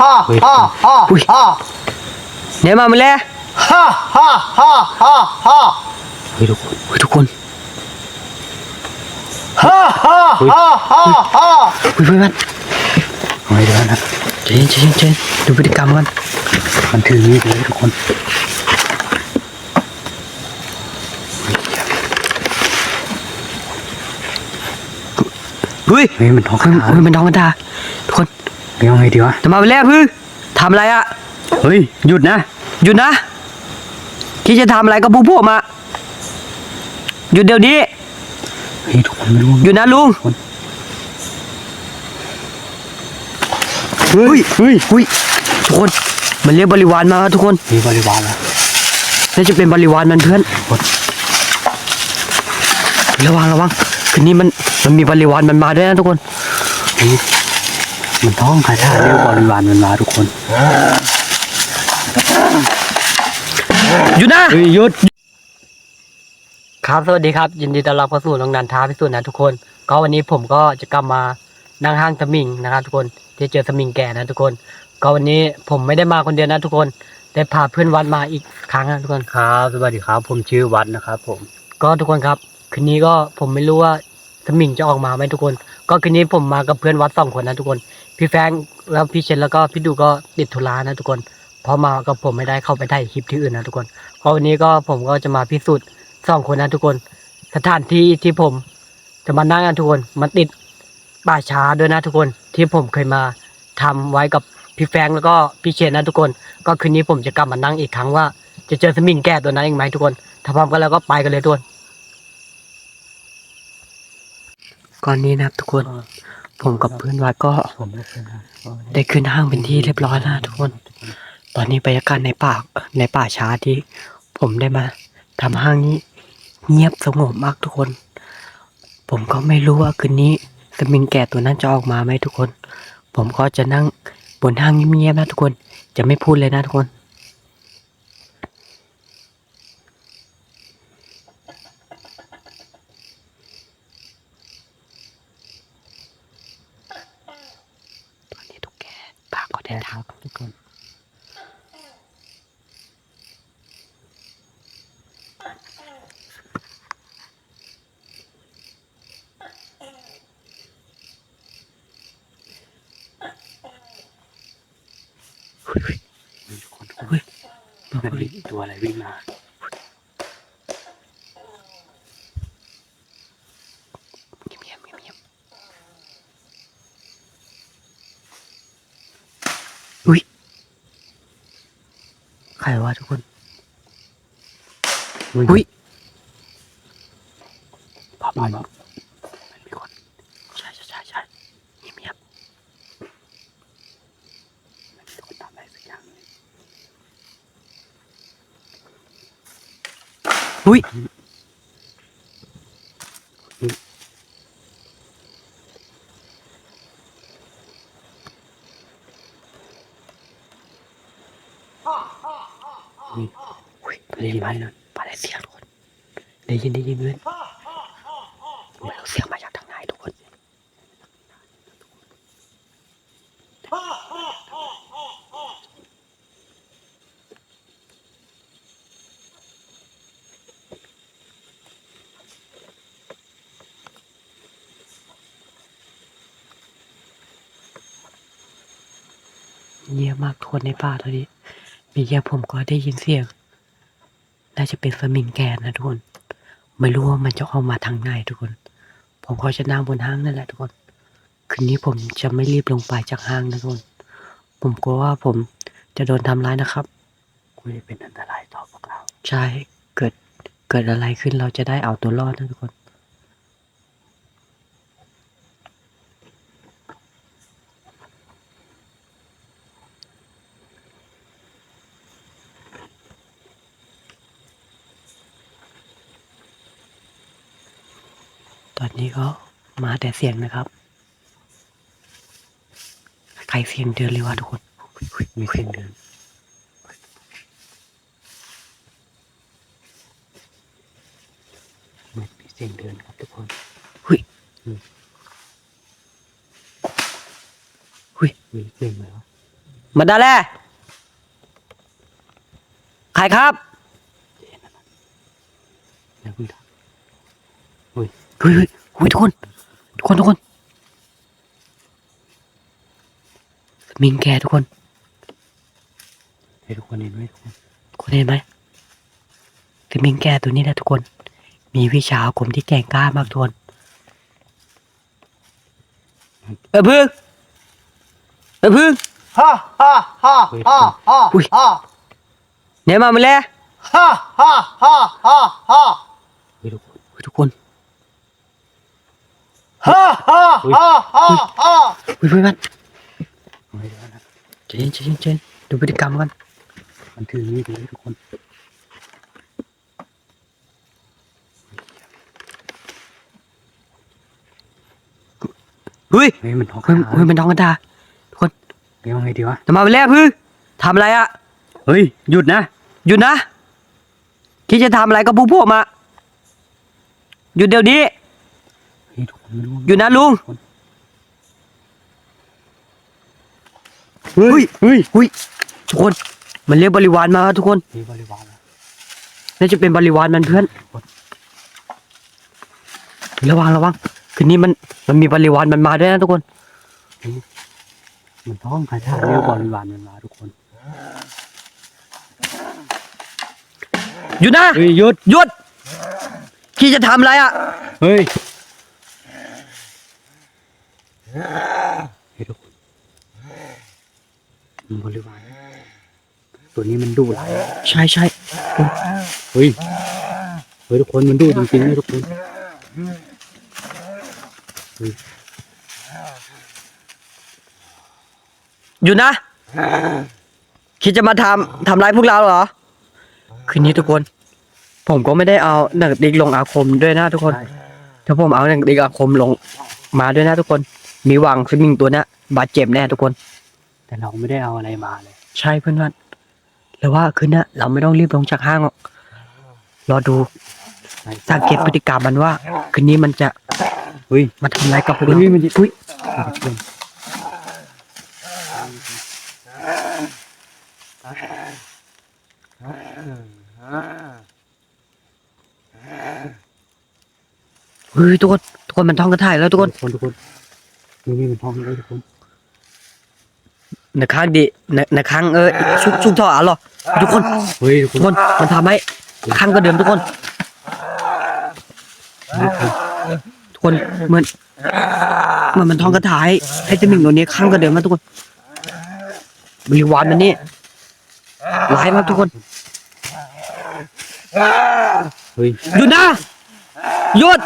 ha ha ha Ui. ha เนี่ยมามาแล้ว ha ha ha ha ha เฮ้ยทุกคนเฮ้ยทุกคน ha ha ha ha ha เฮ้ยเพื่อนเอาไว้เดี๋ยวนะเจนเจนเจนดูพฤติกรรมกันมันถือมีดเลยทุกคนเฮ้ยเฮ้ยมันท้องกเฮ้ระยทาเฮ้ยมันท้องกันตาทุกคน เฮ้ยเอาไงดีวะจะมาไปแล้วพี่ทำอะไรอะเฮ้ยหยุดนะ หยุดนะที่จะทำอะไรก็พูดพวกมา หยุดเดี๋ยวนี้เฮ้ยทุกคนไม่รู้หยุดนะลุงเฮ้ยเฮ้ยอุ้ยทุกคนมันเรียกบริวารมาครับทุกคนมีบริวารแล้วน่าจะเป็นบริวารมันเพื่อนระวังระวังคืนนี้มันมันมีบริวารมันมาด้วยนะทุกคนเฮ้ย มันท้องคาถาเรียกบริวารมันมาทุกคนหยุดนะเฮ้ยหยุดครับสวัสดีครับ ยินดีต้อนรับเข้าสู่โรงนันท้าพิสูจน์นะทุกคน ก็วันนี้ผมก็จะกลับมานั่งห้างสมิงนะครับทุกคนที่เจอสมิงแก่นะทุกคน ก็วันนี้ผมไม่ได้มาคนเดียวนะทุกคนได้พาเพื่อนวัดมาอีกครั้งนะทุกคนครับสวัสดีครับ ผมชื่อวัดนะครับ ผม ก็ทุกคนครับ คืนนี้ก็ผมไม่รู้ว่าสมิงจะออกมาไหมทุกคน ก็คืนนี้ผมมากับเพื่อนวัดสองคนนะทุกคน พี่แฟงแล้วพี่เชนแล้วก็พี่ดูก็ติดธุระนะทุกคนพราะมากับผมไม่ได้เข้าไปถ่ายคลิปที่อื่นนะทุกคนก็วันนี้ก็ผมก็จะมาพิสูจน์สองคนนะทุกคน สถานที่ที่ผมจะมานั่งกันทุกคนมันติดป่าช้าด้วยนะทุกคนที่ผมเคยมาทำไว้กับพี่แฟงแล้วก็พี่เชนนะทุกคน ก็คืนนี้ผมจะกลับมานั่งอีกครั้งว่า จะเจอสมิงแก่ตัวนั้นอีกไหมทุกคน ถ้าพร้อมกันแล้วก็ไปกันเลยทุกคนก่อนนี้นะครับทุกคน ผมกับเพื่อนวัดก็ผมไม่เคยนะได้ขึ้นห้างเป็นที่เรียบร้อยแล้วนะทุกคน ตอนนี้บรรยากาศในป่าในป่าช้าที่ ผมได้มาทำห้างนี้ เงียบสงบมากทุกคน ผมก็ไม่รู้ว่าคืนนี้สมิงแก่ตัวนั้นจะออกมาไหมทุกคน ผมก็จะนั่งบนห้างเงียบๆนะทุกคน จะไม่พูดเลยนะทุกคน ตอนนี้ทุกแกปากก็ได้ แค่ ทาง ครับทุกคน เฮ้ย เฮ้ยทุก คนเฮ้ยนั่นตัวอะไรวิ่งมาเงียบๆเงียบๆอุ้ยใครวะทุกคนอุ้ย พอมาแล้วมันมีคน ใช่ใช่ใช่ใช่เงียบเงียบ มันมีคนทำอะไรสักอย่างเลย อุ้ยอุ้ยได้ยินไหมนะปาได้เสียงคนได้ยินได้ยินเพื่อนไม่รู้เสียงมาจากทางไหนทุกคน เงียบมากทุกคนในป่าตอนนี้ มีแค่ผมก็ได้ยินเสียง น่าจะเป็นสมิงแกนนะทุกคน ไม่รู้ว่ามันจะออกมาทางไหนทุกคน ผมก็จะนั่งบนห้างนั่นแหละทุกคน คืนนี้ผมจะไม่รีบลงไปจากห้างนะทุกคน ผมกลัวว่าผมจะโดนทำร้ายนะครับคุยเป็นอันตรายต่อพวกเรา ใช่ เกิด เกิดอะไรขึ้นเราจะได้เอาตัวรอดนะทุกคน ตอนนี้ก็มาแต่เสียงนะครับ ใครเสียงเดินเลยวะทุกคน มีเสียงเดินมันมีเสียงเดินครับทุกคนเฮ้ยอืมเฮ้ยมีเสียงไหมวะมาดาแลใครครับอย่าเพิ่งทเฮ้ยเฮ้ย เฮ้ยทุกคน ทุกคนทุกคนสมิงแกทุกคนำให้ทุกคนเห็นไหมทุกคนทุกคนเห็นไหมสมิงแกตัวนี้นะทุกคน มีวิชาอาคมที่แกร่งกล้ามากทุกคนเออพึ่งเออพึ่ง Ha ha ha ha ha Ui. ha เนี่ยมามาแล้ว ha ha ha ha ha เฮ้ยทุกคนเฮ้ยทุกคน ha ha ha ha ha เฮ้ยเพื่อนเอาให้ดูนะเจนเจนเจนดูพฤติกรรมกันมันถือมีดเลยทุกคนเฮ้ยเฮ้ยมันท้องเฮ้ยเฮ้ยมันท้องกระดาทุกคนเฮ้ยเอาไงดีวะจะมามาแล้วพึ่งทำอะไรอะเฮ้ยหยุดนะหยุดนะคิดจะทำอะไรกับพวกมอะหยุดเดี๋ยวนี้ เฮ้ยทุกคนไม่รู้หยุดนะลุงเฮ้ยเฮ้ยหุ้ยทุกคน มันเรียกบริวารมาครับทุกคนเฮ้ยบริวารนะน่าจะเป็นบริวารมันเพื่อน ระวังระวังคืนนี้มันมันมีบริวารมันมาด้วยนะทุกคน มันท้องคาถาเรียกบริวารมันมาทุกคนหยุดนะเฮ้ยหยุดหยุดคิดจะทำอะไรอะเฮ้ย เฮ้ยทุกคนมันบริวารตัวนี้มันดุร้ายใช่ใช่เฮ้ยเฮ้ยทุกคนมันดุจริงๆนะทุกคนหยุดนะ คิดจะมาทำทำร้ายพวกเราเหรอ คืนนี้ทุกคน ผมก็ไม่ได้เอาหนังดิกลงอาคมด้วยนะทุกคน ถ้าผมเอาหนังดิกอาคมลงมาด้วยนะทุกคน มีหวังสมิงตัวเนี้ยบาดเจ็บแน่ทุกคน แต่เราไม่ได้เอาอะไรมาเลย ใช่เพื่อนว่าแล้วว่าคืนนี้เราไม่ต้องรีบลงจากห้างหรอกรอดูสังเกตพฤติกรรมมันว่า คืนนี้มันจะเฮ้ยมาทำอะไรกับพวกเราเฮ้ยมันจะอุ้ยทุกคนเฮ้ยทุกคนทุกคนมันท่องกระถ่ายแล้วทุกคนทุกคนทุกคน นี่นี่มันท้องเลยทุกคนในข้างดิในในข้างเออชุกชุกท่ออะหรอทุกคนเฮ้ยทุกคนมันทำให้ข้างก็เดิมทุกคนทุกคนเหมือนเหมือนมันท่องกระถายให้เจาหมิงตัวนี้ข้างก็เดิมนะทุกคนบริวารมันนี่ร้ายมากทุกคนเฮ้ยหยุดนะหยุด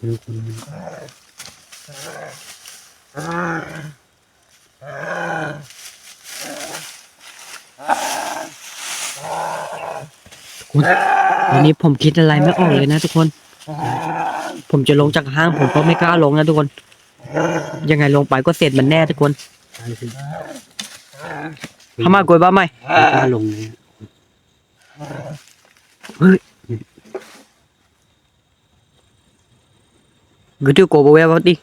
ทุกคนคุณวันนี้ผมคิดอะไรไม่ออกเลยนะทุกคน ผมจะลงจากห้างผมก็ไม่กล้าลงนะทุกคน ยังไงลงไปก็เสร็จมันแน่ทุกคนใช่สิทำมากวยบ้าไหม ไม่กล้าลงเลยเฮ้ ยกูที่โกบเวบดิ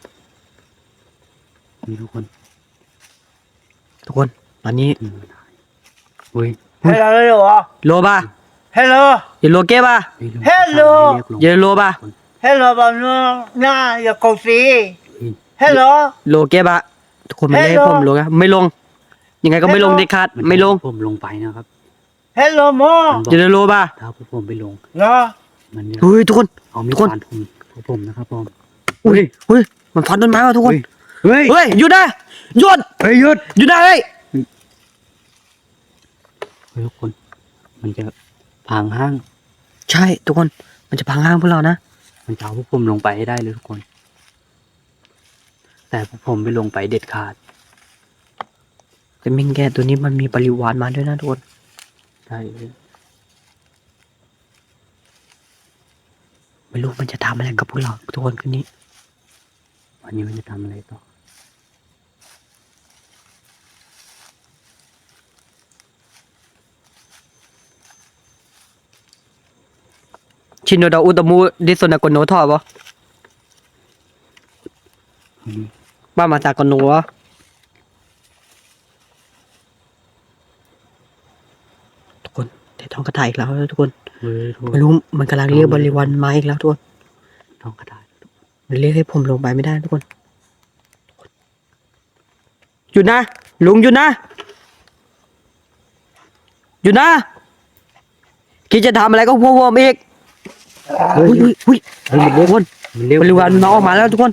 นี่ทุกคนทุกคนตอนนี้อืมเฮ้ย Hello โลบ้า Hello อย่าโลเก้บ้าเฮ้ยเรา Hello เรียกลง อย่าโลบา Hello bà nó na giờ cầu sĩ Hello โลเก้บ้าทุกคนมันไม่ให้ผมลงนะไม่ลงยังไงก็ไม่ลงเด็ดขาดไม่ลง ผมลงไปนะครับ Hello mo มันบอกอย่าโลบาถ้าพวกผมไปลง Nó มันจะเฮ้ยทุกคน เอามีดทุกคน ฟันผมพวกผมนะครับผมอุ้ยเฮ้ยมันฟันต้นไม้ว่ะทุกคน เฮ้ยเฮ้ยหยุดนะหยุดเฮ้ยหยุดหยุดนะเฮ้ยเฮ้ยทุกคน มันจะพังห้าง ใช่ทุกคนมันจะพังห้างพวกเรานะมันจะเอาพวกผมลงไปให้ได้เลยทุกคน แต่พวกผมไม่ลงไปเด็ดขาดแต่มิงแกตัวนี้มันมีบริวารมาด้วยนะทุกคน ใช่เลยไม่รู้มันจะทำอะไรกับพวกเราทุกคนคืนนี้ วันนี้มันจะทำอะไรต่อชินโนดาอุตมูดิสนาโกโนทอปะบ้านมาจากโกโนวะทุกคน แต่ท้องกระต่ายอีกแล้วนะทุกคนเฮ้ยทุกคไม่นรู้มันกำลังเรียกบริวารมาอีกแล้วทุกคนท้องกระต่ายมันเรียกให้ผมลงไปไม่ได้ทุกคนหยุดนะลุงหยุดนะหยุดนะคิดจะทำอะไรก็วัวๆอีกเฮ้ยอุ้ยอุ้ยเฮ้ยมันเร็วทุกคนมันเร็วบริวารน้องออกมาแล้วทุกคน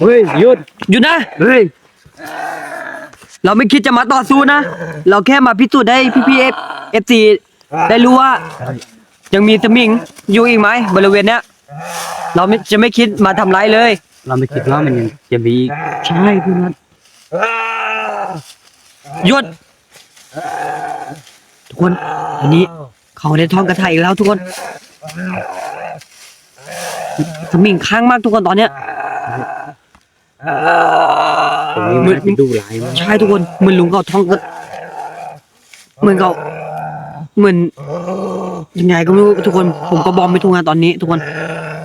เฮ้ยหยุดหยุดนะ เฮ้ยเราไม่คิดจะมาต่อสู้นะ เราแค่มาพิสูจน์ให้พี่พีเอฟเอฟซีได้รู้ว่า ยังมีสมิงอยู่อีกไหมบริเวณเนี้ย เราไม่จะไม่คิดมาทำร้ายเลย เราไม่คิดว่ามันยังจะมีอีกใช่พี่นัทหยุดทุกคนอันนี้ เขาได้ท่องกระถายอีกแล้วทุกคนสมิงค้างมากทุกคนตอนเนี้ยตรงนี้มันเป็นดูร้ายมากใช่ทุกคนเหมือนลุงเขาท่องก็เหมือนเขาเหมือนยังไงก็ไม่รู้ทุกคน ผมก็บอมไม่ถูกงานตอนนี้ ทุกคน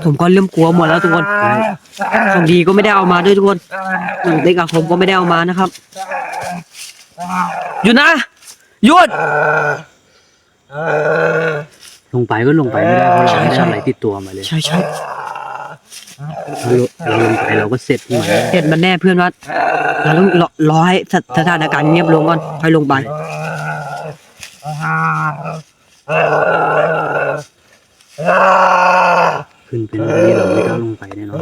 ผมก็เริ่มกลัวหมดแล้วทุกคนของดีก็ไม่ได้เอามาด้วยทุกคนหนังเด็กอาคมก็ไม่ได้เอามานะครับหยุดนะหยุด ลงไปก็ลงไปไม่ได้เพราะเราไม่ได้ใช่อะไรติดตัวมาเลยใช่ใช่เราเราลงไปเราก็เสร็จที่มันเห็นมันแน่เพื่อนว่าเราต้องรอรอให้สสถานการณ์เงียบลงก่อนค่อยลงไปขึ้นเป็นแบบนี้เราไม่กล้าลงไปแน่นอน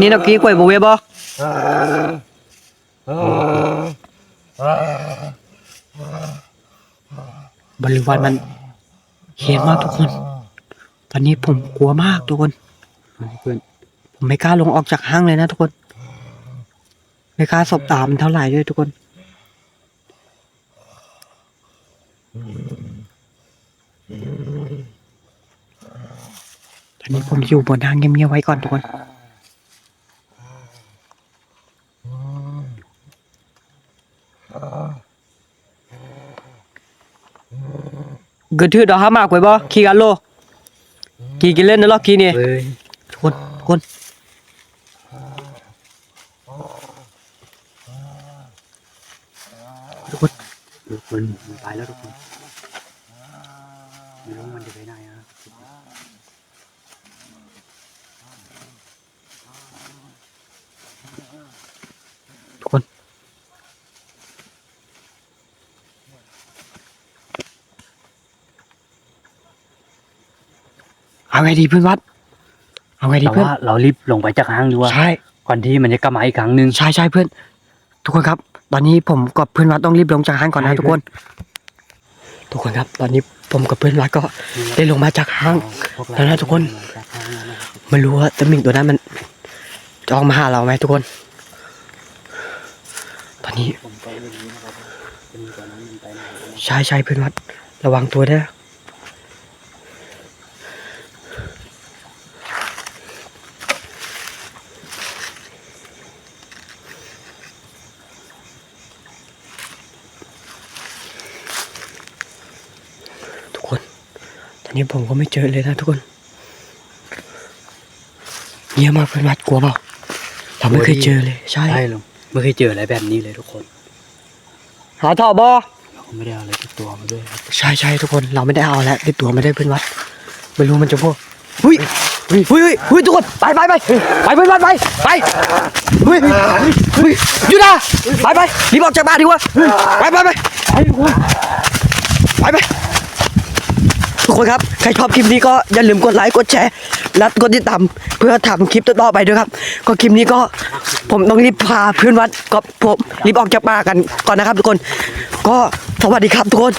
นี่เรากี้กล้วยบเวบอ บริวารมันเห็นมากทุกคน ตอนนี้ผมกลัวมากทุกคนเพื่อนผมไม่กล้าลงออกจากห้างเลยนะทุกคน ไม่กล้าสบตามันเท่าไหร่ด้วยทุกคนตอนนี้ผมอยู่บนห้างเงียบๆไว้ก่อนทุกคน กระทือดอกห้ามากไว้บ่ขี่กันโลขี่กินเล่นนะล็อกขี่นี่เฮ้ยทุกคนทุกคนทุกคนไปแล้วทุกคนไม่รู้มันจะไปไหนนะ เอาไงดีเพื่อนวัด เอาไงดีแต่เพื่อนว่าเรารีบลงไปจากห้างดีกว่าใช่ก่อนที่มันจะกลับมาอีกครั้งหนึ่งใช่ใช่เพื่อน ทุกคนครับ ตอนนี้ผมกับเพื่อนวัดต้องรีบลงจากห้างก่อนนะใช่ทุกคน ทุกคนครับ ตอนนี้ผมกับเพื่อนวัดก็ได้ลงมาจากห้างพวเราแล้วนะทุกคนจากห้างแล้วนะไม่รู้ว่าตะมิงตัวนั้นมันจะออกมาหาเราไหมทุกคน ตอนนี้ผมก็ไม่รู้นะครับจะมีตัวนั้นมันไปไหนนะใช่ใช่เพื่อนวัด ระวังตัวด้วยทุกคน ตอ นนี้ผมก็ไม่เจอเลยนะทุกคนเงียบมากเพื่อนวัดกลัวเปล่าเราไม่เคยเจอเลยใช่ใช่ลุงไม่เคยเจออะไรแบบนี้เลยทุกคน หาท่อบอเราก็ไม่ได้เอาอะไรติดตัวมาด้วยครับใช่ใช่ทุกคนเราไม่ได้เอาแล้วติดตัวไม่ได้เพื่อนวัดไม่รู้มันจะพวกเฮ้ยเฮ้ยเฮ้ยเฮ้ยทุกคนไปไปไปไปเพื่อนวัดไปไปเฮ้ยเฮ้ยหยุดนะไปไปรีบออกจากบ้านดีกว่าไปไปไปไปทุกคนไปไป ทุกคนครับ ใครชอบคลิปนี้ก็อย่าลืมกดไลค์ กดแชร์ และกดติดตามเพื่อทำคลิปต่อๆไปด้วยครับ ก็คลิปนี้ก็ผมต้องรีบพาเพื่อนวัดกับผมรีบออกจากป่ากันก่อนนะครับ ทุกคน ก็สวัสดีครับทุกคน